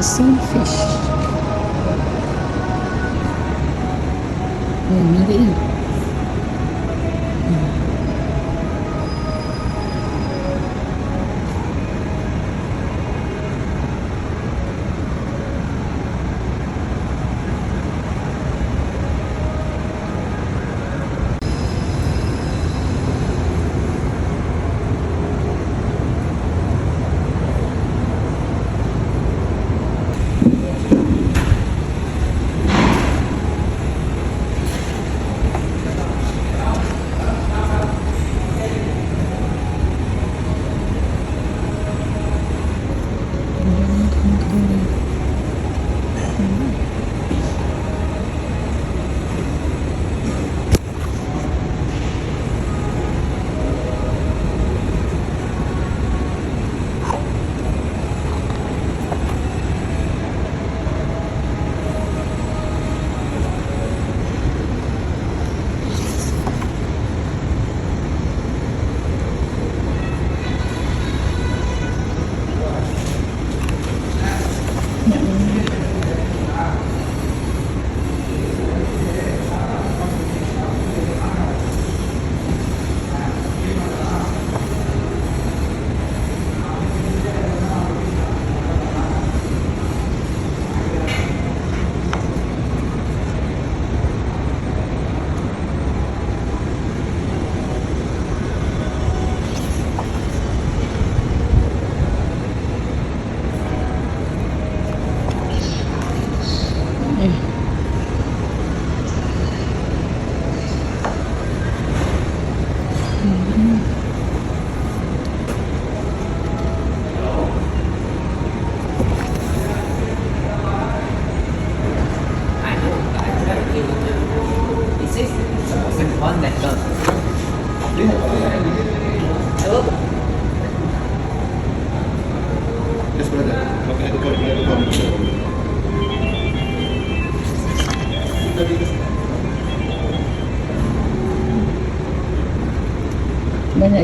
ensino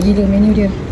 Banyak gila menu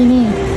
Sekejap Nurul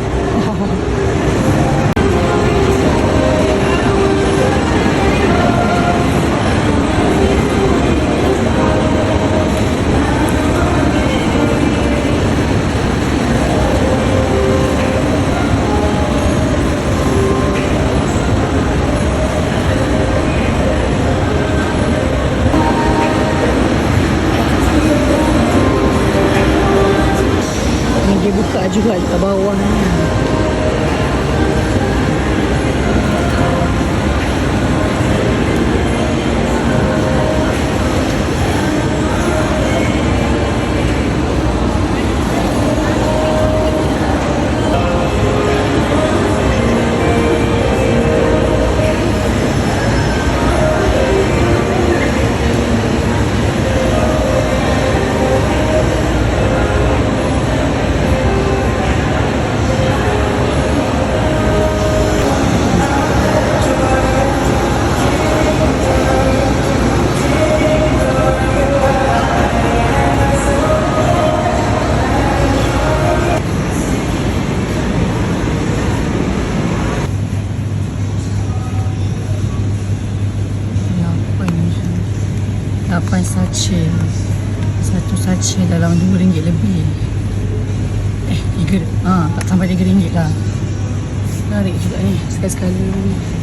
um,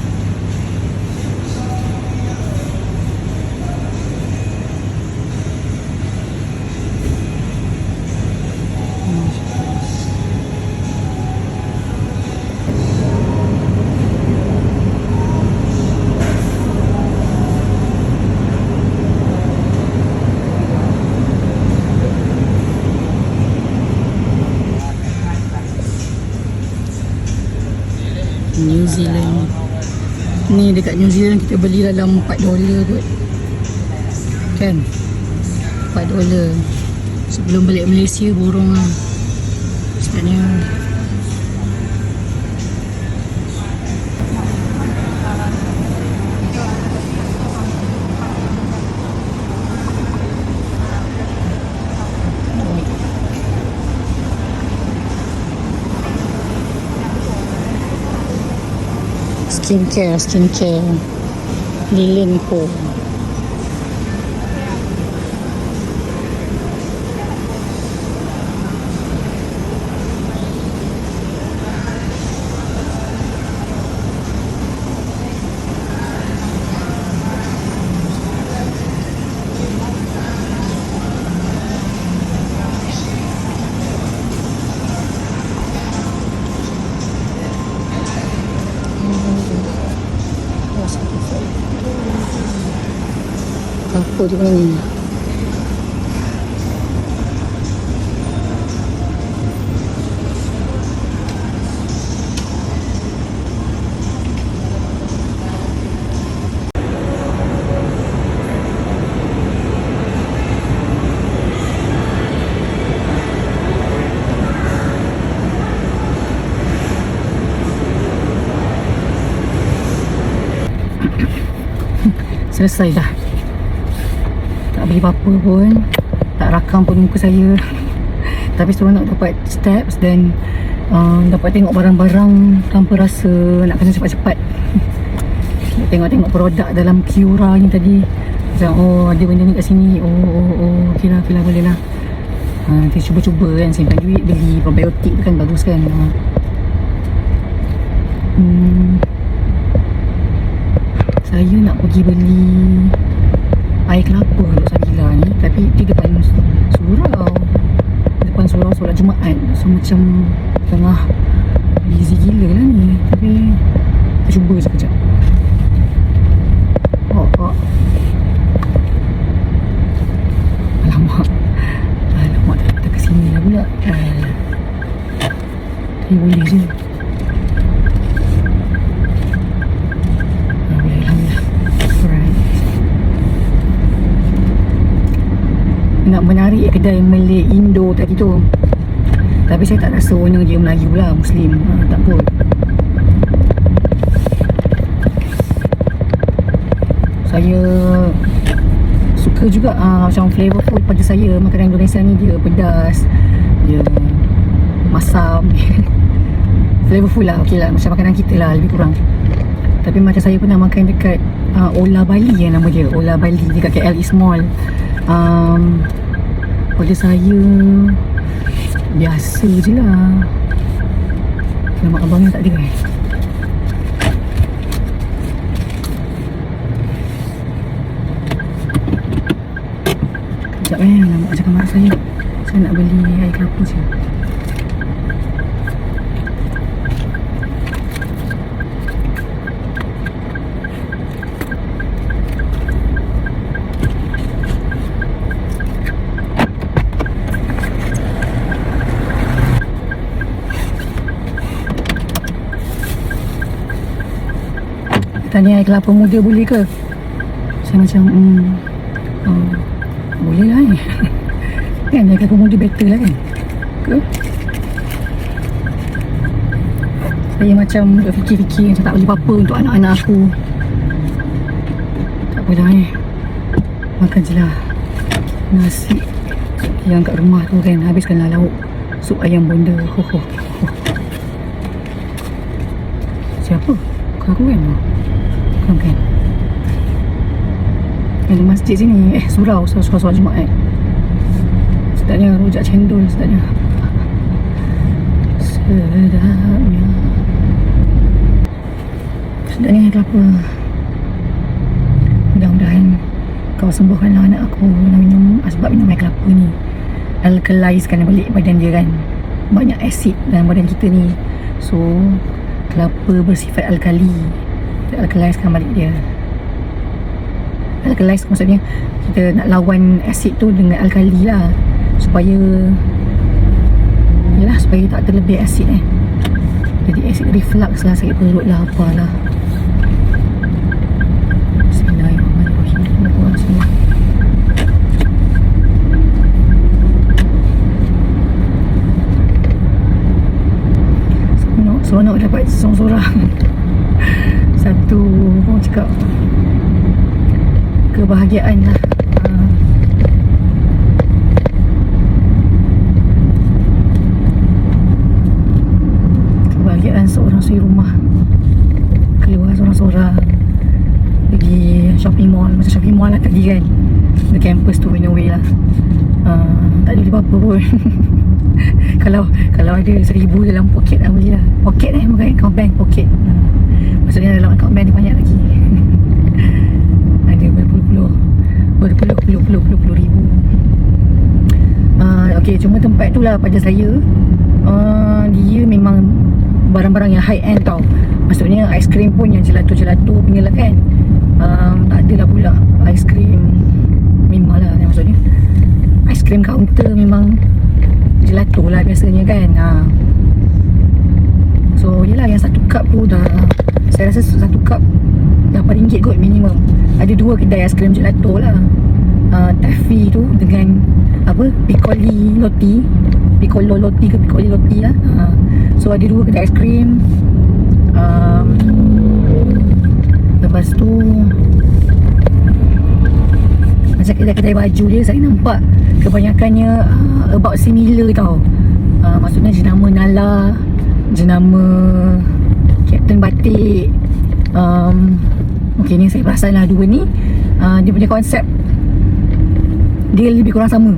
Zealand kita beli dalam 4 dolar kot. Kan? 4 dolar Sebelum balik Malaysia borong. Lah Sebenarnya Skincare, skincare ลีลี Lilin Co Apa dia ni Selesai dah Tak beli apa-apa pun. Tak rakam pun muka saya. Tapi seronok dapat steps Dan um, Dapat tengok barang-barang Tanpa rasa nak kena cepat-cepat. Tengok-tengok produk dalam Kiura ni tadi. Macam oh ada benda ni kat sini. Oh oh oh Okay lah, okay lah boleh lah. Ha, Nanti cuba-cuba kan Simpan duit beli probiotik kan bagus kan. Ha. Hmm. Saya nak pergi beli air kelapa untuk Sabila ni tapi di depan surau. Depan surau solat Jumaat. So macam tengah busy gila lah ni. Tapi kita cuba sekejap oh, oh. alamak. Alamak kita ke sini lah pula. Alah. tapi boleh je Ah, boleh Alhamdulillah Alright Nak menarik kedai Malay Indo tadi tu Tapi saya tak rasa owner dia Melayu lah Muslim. Ha, Tak pun Saya Suka juga uh, Macam flavorful pada saya. Makanan Indonesia ni dia pedas Dia Masam. Flavorful lah Okay lah. Macam makanan kita lah Lebih kurang. Tapi macam saya pernah makan dekat uh, Ola Bali yang nama dia Ola Bali. Dekat KL East Mall. Um, Pada saya. Biasa je lah. Nama abangnya tak kan Sekejap eh Nama cakap marah saya. Saya nak beli air kelapa je Tanya air kelapa muda boleh ke? Saya macam hmm, oh, Boleh lah eh Kan air kelapa muda better lah kan Ke? Saya macam duk fikir-fikir Macam tak boleh apa-apa untuk anak-anak aku Tak apalah eh Makan je lah Nasi Yang kat rumah tu kan Habiskanlah lauk Sup ayam bonda Ho ho ho Siapa? Kau kan? Kan? Yang masjid sini Eh surau Surau surau, surau Jumaat. Sedapnya rujak cendol Sedapnya Sedapnya Sedapnya kelapa. Mudah-mudahan Kau sembuhkanlah anak aku Nak minum Sebab minum air kelapa ni. Alkalizekan balik badan dia kan. Banyak asid dalam badan kita ni. So Kelapa bersifat alkali Kita alkalizekan balik dia. Alkalize maksudnya Kita nak lawan asid tu dengan alkali lah. Supaya Yelah supaya tak terlebih asid eh. Jadi asid reflux lah Sakit perut lah apalah Seronok, dapat seorang-seorang cakap Kebahagiaan lah. Ah. Kebahagiaan seorang suri rumah. Keluar seorang-seorang Pergi shopping mall. Macam shopping mall lah tadi kan. The campus tu in a way lah. Uh, Tak ada apa-apa pun. Kalau kalau ada seribu dalam poket lah boleh lah. Poket eh bukan account bank poket. Ha. Maksudnya dalam account bank dia banyak lagi. Ada berpuluh-puluh berpuluh-puluh puluh-puluh ribu. Uh, ok cuma tempat tu lah pada saya. Uh, dia memang barang-barang yang high end tau. Maksudnya aiskrim pun yang gelato-gelato punya lah kan. Um, tak adalah pula. Aiskrim memang lah maksudnya. Aiskrim kaunter memang gelato lah biasanya kan. Ha. So yelah yang satu cup tu dah Saya rasa satu cup RM8 kot minimum. Ada dua kedai aiskrim gelato lah. Uh, Taffy tu dengan Apa? Piccoli Loti Piccolo Loti ke Piccoli Loti lah. Ha. So ada dua kedai aiskrim um, Lepas tu macam kedai-kedai baju dia saya nampak kebanyakannya uh, about similar tau. Uh, maksudnya jenama Nala jenama Captain Batik. Um, ok ni saya perasan lah dua ni. Uh, dia punya konsep dia lebih kurang sama.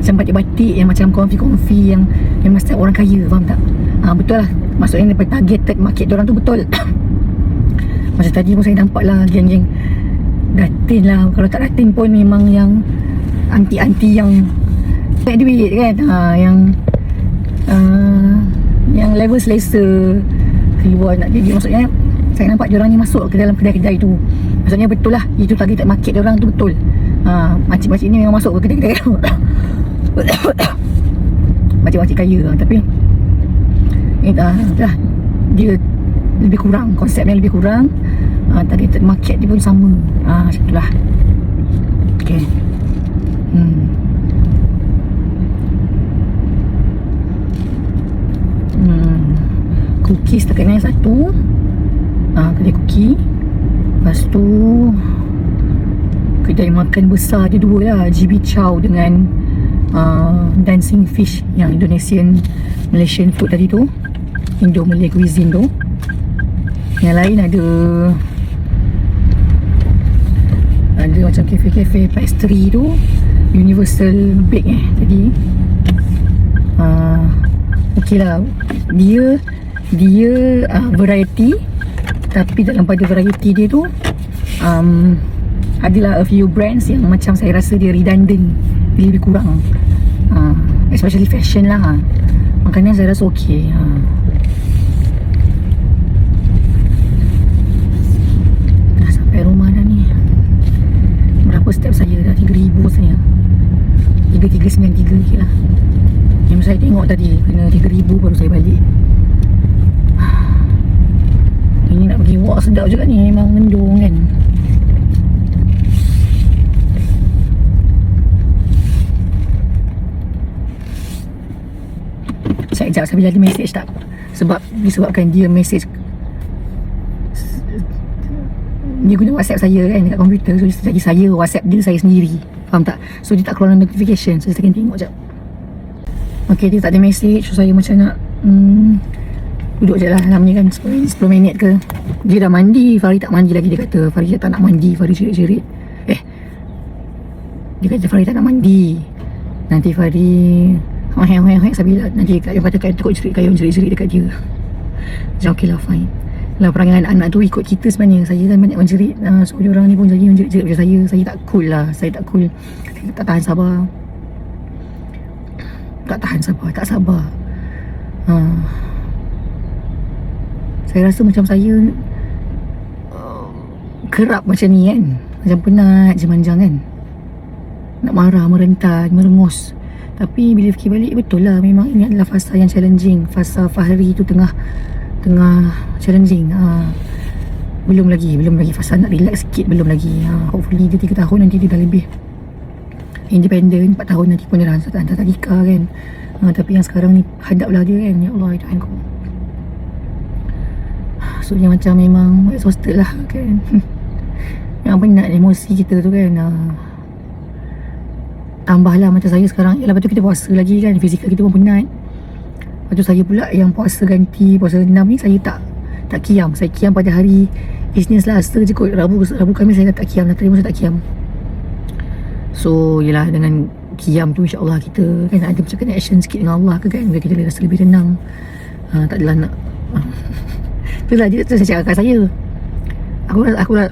Macam batik-batik yang macam konfi-konfi yang yang mesti orang kaya faham tak? Uh, betul lah. Maksudnya dia targeted market orang tu betul. Macam tadi pun saya nampak lah geng-geng. Datin lah. Kalau tak datin pun memang yang Anti-anti yang Tak duit kan? Ha, Yang uh, Yang level selesa Keluar nak jadi Maksudnya Saya nampak diorang ni masuk ke dalam kedai-kedai tu. Maksudnya betul lah Itu target market diorang tu betul. Ha, Makcik-makcik ni memang masuk ke kedai-kedai tu. Makcik-makcik kaya Tapi eh, uh, dah, Dia Lebih kurang Konsepnya lebih kurang. Uh, targeted market dia pun sama. Uh, macam itulah okey hmm cookies tak kena satu. Ah uh, kedai cookie. Lepas tu kedai makan besar dia dua lah. GB Chow dengan uh, Dancing Fish yang Indonesian Malaysian food tadi tu. Indo Malay cuisine tu. Yang lain ada ada macam kafe-kafe pastry tu. Universal Bake eh tadi. Uh, ok lah. Dia dia uh, variety. Tapi dalam pada variety dia tu um, adalah a few brands yang macam saya rasa dia redundant. Dia lebih kurang. Uh, especially fashion lah. Makanya saya rasa ok uh. dah sampai rumah dah ni. Berapa step saya dah? 3000 rasanya 3393 je lah. Yang saya tengok tadi kena 3000 baru saya balik ini nak pergi walk sedap juga ni. Memang mendung kan. Sekejap saya ada message tak? Sebab disebabkan dia message Dia guna whatsapp saya kan dekat komputer. So jadi saya whatsapp dia saya sendiri. Faham tak? So dia tak keluar notification. So saya tengok sekejap. Okay dia tak ada message. So saya macam nak hmm, Duduk je lah namanya kan 10, 10 minit ke. Dia dah mandi Fahri tak mandi lagi Dia kata. Fahri tak nak mandi Fahri jerit-jerit Eh Dia kata Fahri tak nak mandi. Nanti Fahri Hoi-hoi-hoi Sambil nanti kat yang katakan Tukut jerit kayun jerit-jerit dekat dia. Macam okay lah fine. Lah perangai anak-anak tu ikut kita sebenarnya. Saya kan banyak menjerit uh, So orang ni pun jadi menjerit-jerit macam saya. Saya tak cool lah. Saya tak cool. Saya tak tahan sabar. Tak tahan sabar Tak sabar. Uh, Saya rasa macam saya uh, Kerap macam ni kan. Macam penat je manjang kan. Nak marah, merentan, merengus. Tapi bila fikir balik betul lah. Memang ini adalah fasa yang challenging. Fasa Fahri tu tengah Tengah challenging. Ha. Belum lagi Belum lagi. Fasa nak relax sikit Belum lagi. Ha. Hopefully dia 3 tahun nanti dia dah lebih Independent. 4 tahun nanti pun dia dah hantar, tadika kan. Ha. Tapi yang sekarang ni Hadaplah dia kan. Ya Allah Tuhan ku Dia macam memang Exhausted lah kan? Yang penat emosi kita tu kan? Ha. Tambahlah macam saya sekarang Yalah lepas tu kita puasa lagi kan? Fizikal kita pun penat. Lepas tu saya pula yang puasa ganti Puasa 6 ni saya tak Tak kiam. Saya kiam pada hari Isnin Selasa je kot. Rabu, Rabu Khamis saya tak kiam. Nanti saya tak kiam. So yelah dengan Kiam tu insyaAllah kita Kan ada macam connection sikit dengan Allah ke kan? Kita rasa lebih tenang. Ha, Tak adalah nak ha. Itulah dia tu saya cakap saya. Aku dah Aku dah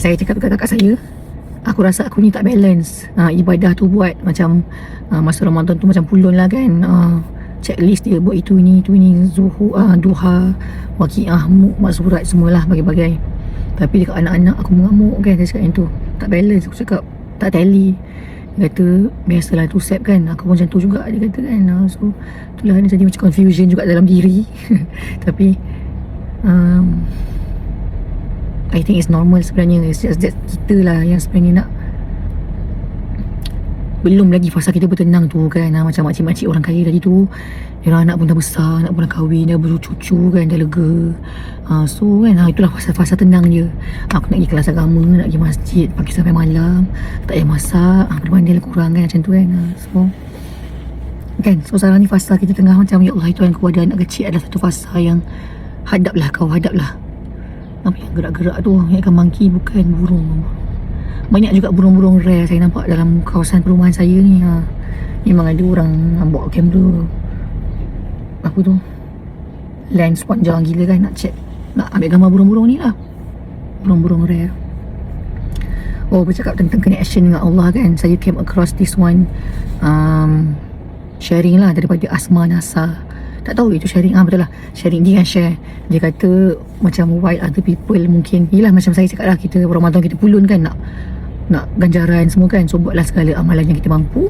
Saya cakap kat kakak saya Aku rasa aku ni tak balance. Ha, Ibadah tu buat macam uh, Masa Ramadan tu macam pulun lah kan. Uh, Checklist dia buat itu ini Itu ini Zuhu, uh, Duha Wakiah Mak surat semualah Bagai-bagai. Tapi dekat anak-anak Aku mengamuk kan Saya cakap yang tu. Tak balance Aku cakap Tak tally Kata Biasalah tu set kan Aku pun macam tu juga Dia kata kan. Uh, So Itulah dia jadi macam confusion juga dalam diri. Tapi um, I think it's normal sebenarnya. It's just that kita lah yang sebenarnya nak Belum lagi fasa kita bertenang tu kan. Ha, Macam makcik-makcik orang kaya tadi tu. Dia anak pun dah besar Anak pun dah kahwin Dah bercucu kan Dah lega. Ha, So kan ha, itulah fasa-fasa tenang je. Ha, Aku nak pergi kelas agama Nak pergi masjid Pagi sampai malam Tak payah masak. Ha, Benda-benda kurang kan Macam tu kan. Ha, So Kan So sekarang ni fasa kita tengah macam Ya Allah Tuhan ku ada anak kecil Adalah satu fasa yang Hadaplah kau Hadaplah. Apa yang gerak-gerak tu Yang ikan monkey bukan burung Banyak juga burung-burung rare Saya nampak dalam kawasan perumahan saya ni ha. Memang ada orang Bawa kamera Apa tu? Lens panjang gila kan Nak check Nak ambil gambar burung-burung ni lah. Burung-burung rare. Oh bercakap tentang connection dengan Allah kan. Saya came across this one um, Sharing lah daripada Asma Nasa. Tak tahu itu sharing ah betul lah. Sharing dia kan share. Dia kata macam why other people mungkin yelah macam saya cakap lah kita Ramadan kita pulun kan nak nak ganjaran semua kan so buatlah segala amalan yang kita mampu.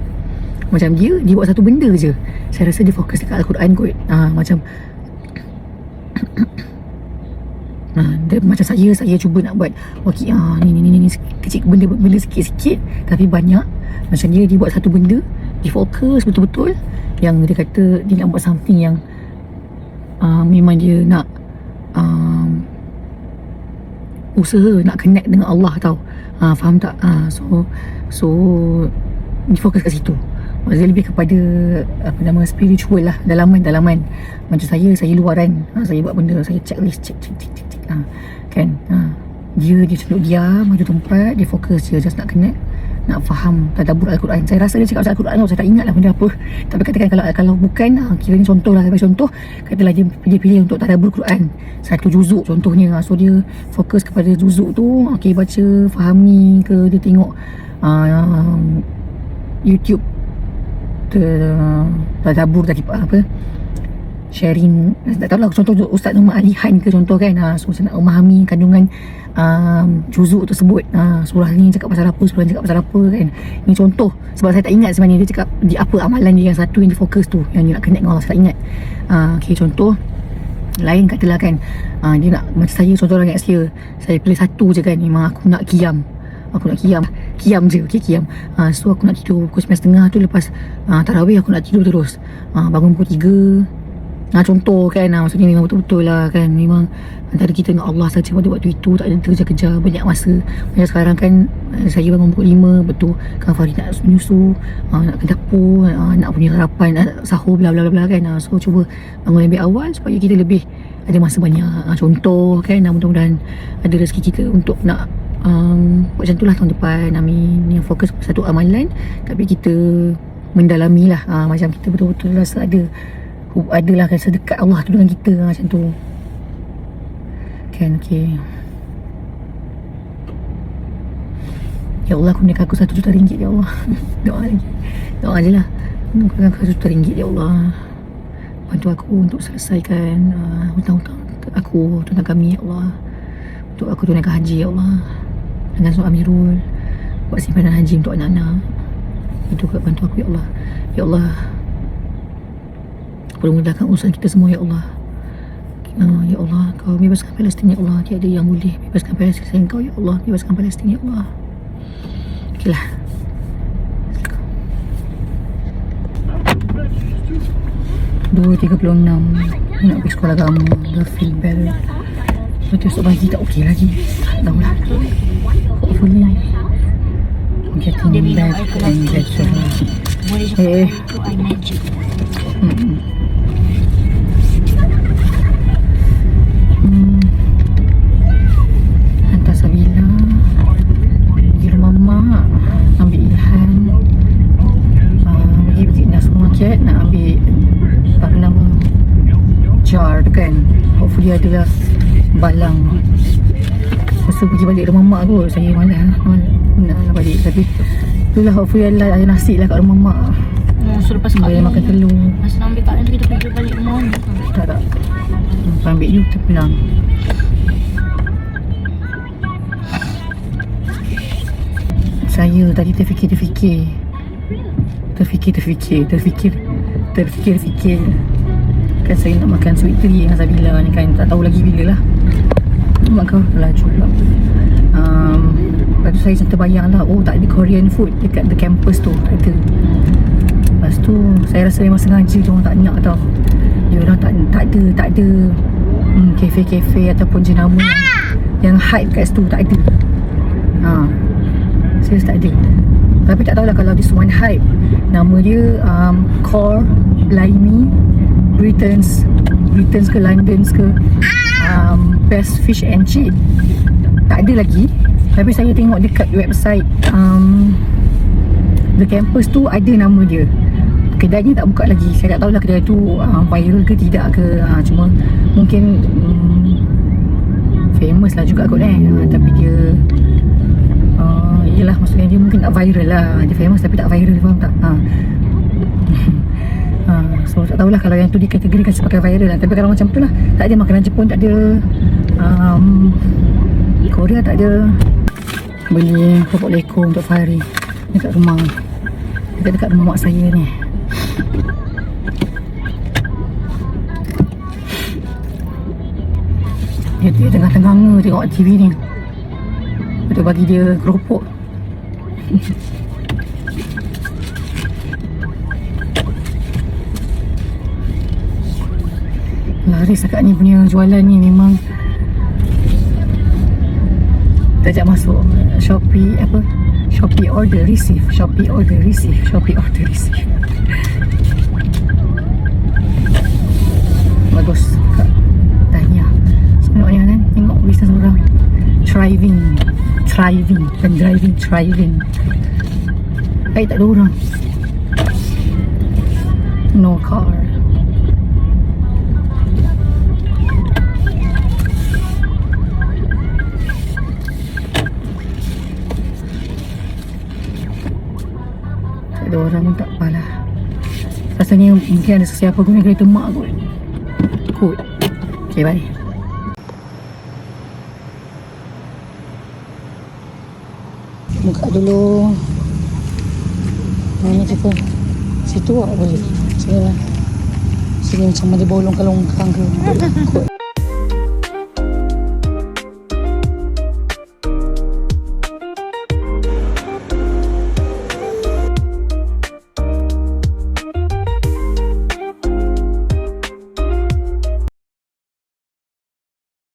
Macam dia dia buat satu benda je. Saya rasa dia fokus dekat Al-Quran kot. Ah macam Ha, dia, macam saya saya cuba nak buat okey ah ni ni ni ni kecil benda benda sikit-sikit tapi banyak. Macam dia dia buat satu benda dia fokus betul-betul yang dia kata dia nak buat something yang uh, memang dia nak um, usaha nak connect dengan Allah tau uh, faham tak? Uh, so so dia fokus kat situ. Dia lebih kepada apa nama spiritual lah. Dalaman dalaman. Macam saya saya luaran. Ha, saya buat benda saya checklist check check check check, check. Ha, kan? Ha. dia dia duduk diam ada tempat dia fokus dia just nak connect nak faham tadabbur Al-Quran. Saya rasa dia cakap pasal Al-Quran saya tak ingat lah benda apa. Tapi katakan kalau kalau bukan ha, kira ni contoh lah saya contoh katalah dia, dia pilih untuk tadabbur Quran. Satu juzuk contohnya. Ha. so dia fokus kepada juzuk tu okay, baca fahami ke dia tengok uh, YouTube tadabbur tadi apa sharing tak tahu lah contoh Ustaz Nur Alihan ke contoh kan? Ha, so saya nak memahami kandungan um, juzuk tersebut. Ha, surah ni cakap pasal apa surah ni cakap pasal apa kan? Ni contoh sebab saya tak ingat sebenarnya dia cakap di apa amalan dia yang satu yang dia fokus tu yang dia nak connect dengan Allah saya tak ingat. Ha, ok contoh lain katalah kan? Uh, dia nak macam saya contoh orang saya saya pilih satu je kan memang aku nak kiam. Aku nak kiam. Kiam je okay kiam. Uh, so aku nak tidur pukul 9.30 tu lepas uh, tarawih aku nak tidur terus. Uh, bangun pukul 3 Nah contoh kan nah, Maksudnya memang betul-betul lah kan. Memang Antara kita dengan Allah saja Pada waktu itu Tak ada terkejar-kejar Banyak masa. Macam sekarang kan eh, Saya bangun pukul 5 Betul Kan Farid nak menyusu uh, Nak ke dapur uh, Nak punya harapan Nak sahur bla bla bla kan. Uh, So cuba Bangun lebih awal Supaya kita lebih Ada masa banyak. Uh, Contoh kan uh, Mudah-mudahan Ada rezeki kita Untuk nak um, Buat macam tu lah tahun depan. Amin. Yang fokus satu amalan Tapi kita Mendalami lah uh, Macam kita betul-betul rasa ada adalah kan sedekat Allah tu dengan kita macam tu. Kan okey. Ya Allah kurniakan aku satu juta ringgit Ya Allah. Doa lagi. Doa je lah. Kurniakan aku satu juta ringgit Ya Allah. Bantu aku untuk selesaikan uh, Hutang-hutang aku Tentang kami Ya Allah. Untuk aku tunaikan haji Ya Allah. Dengan suami Amirul Buat simpanan haji untuk anak-anak. Itu bantu aku Ya Allah. Ya Allah Permudahkan urusan kita semua ya Allah. Uh, ya Allah, kau bebaskan Palestin ya Allah. Tiada yang boleh bebaskan Palestin selain kau ya Allah. Bebaskan Palestin ya Allah. Okeylah. Dua tiga puluh enam Nak pergi sekolah agama Dah feel bell Lepas tu esok pagi tak okey lagi Tak tahu lah Hopefully I'm Getting back and better Eh Mm-mm. Hopefully adalah Balang. Lepas tu pergi balik rumah mak kot Saya malas Nak nak balik. Tapi Itulah hopefully ada, ada nasi lah kat rumah mak. Hmm, so lepas Boleh makan telur. Masa nak ambil kat nanti kita pergi balik rumah ni. Tak tak. Hmm, Ambil you kita pulang. Saya tadi terfikir terfikir Terfikir terfikir Kan saya nak makan sweet tea dengan Sabila ni kan Tak tahu lagi bila lah Mak kau laju pula um, Lepas tu saya macam terbayang lah Oh tak ada Korean food Dekat the campus tu Tak ada Lepas tu saya rasa memang sengaja dia orang tak nak tau. Dia orang tak tak ada tak ada hmm, kafe-kafe ataupun jenama yang, yang hype kat situ tak ada. Ha. Serius tak ada. Tapi tak tahulah kalau this one hype. Nama dia um, Core Blimey Britain's Britain's ke London's ke um, Best Fish and Chip. Tak ada lagi. Tapi saya tengok dekat website um, The Campus tu ada nama dia Kedai ni tak buka lagi Saya tak tahulah kedai tu uh, viral ke tidak ke uh, Cuma mungkin um, Famous lah juga kot eh uh, Tapi dia uh, Yelah maksudnya dia mungkin tak viral lah Dia famous tapi tak viral faham tak uh. uh, So tak tahulah kalau yang tu dikategorikan sebagai viral lah. Tapi kalau macam tu lah Tak ada makanan Jepun tak ada um, Korea tak ada. Beli keropok leko untuk Fahri Dekat rumah. Dekat-dekat rumah mak saya ni. Dia, dia tengah-tengah nge tengok TV ni. Lepas bagi dia keropok Laris akak ni punya jualan ni memang Tajak masuk. Shopee apa? Shopee order receive Shopee order receive Shopee order receive. Bagus. Tahniah. Sebenarnya kan Tengok bisnes orang Thriving Thriving Bukan driving Thriving. Baik tak ada orang? No car orang pun tak apalah. Rasanya mungkin ada sesiapa guna kereta mak kot. Kot. Okay bye. Buka dulu. Mana cakap Situ tak boleh. Sini lah. Sige macam mana bolong kalongkang ke. Kot.